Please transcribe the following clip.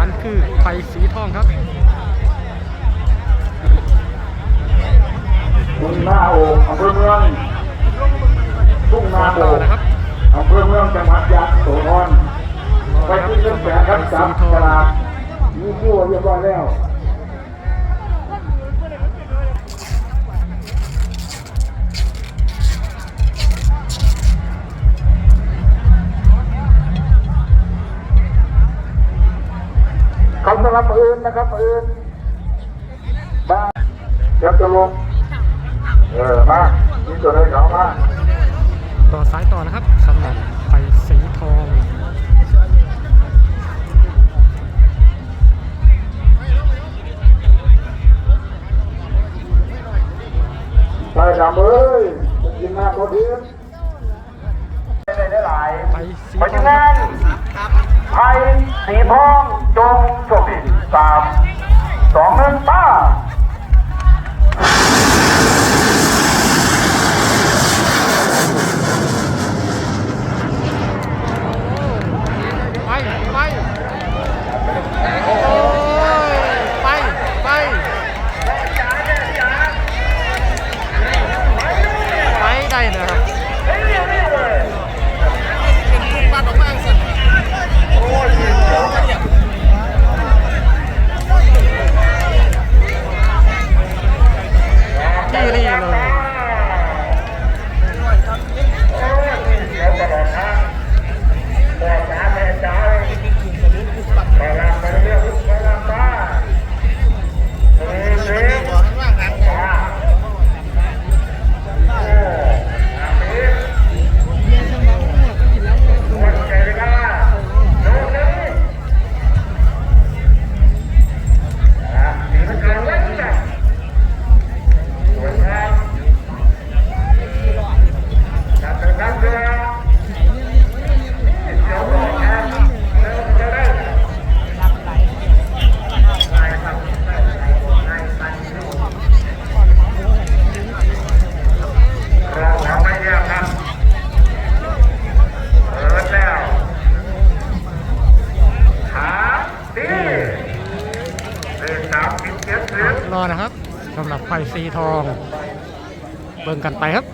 านคือไปสีทองครับทุ่งนาโอ่งอำเภอเมืองทุ่งนาโอ่ครับงอำเภอเมืองจังหวัดยะโสธรไปที่เครื่องแสงครับสามตลาดมีคู่เรียบร้อยแล้ว สำหรับปืนนะครับปืนมาเดี๋ยวจะลงเออมานี่ตัวเลยเอามาต่อสายต่อนะครับสำหรับไฟสีทองไปดำเอ้ยจะกินน้ำตัวทีได้ได้หลายไฟสีเพราะทอฉะงนั้นไทยสีทองจงโชคดี สามสองหนึ่งป้า รอนะครับสำหรับไฟสีทอง เบิ่งกันไปครับ